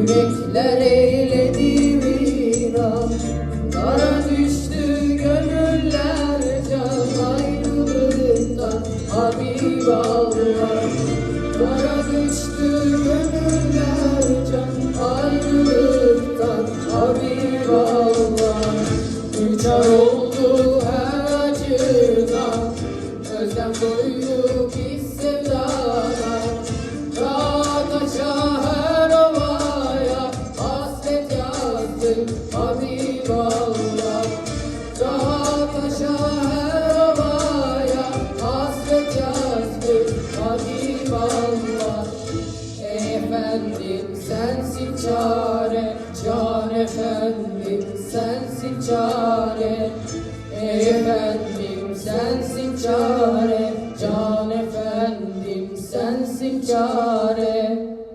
Yürekler eyledi viran Kara düştü gönüller can ayrılıktan Habib Allah Kara düştü gönüller can ayrılıktan Habib Allah ay oldu her acıdan Özlem doyduk biz sevdana çare, çare efendim sensin çare. Ey efendim sensin çare, can efendim sensin çare.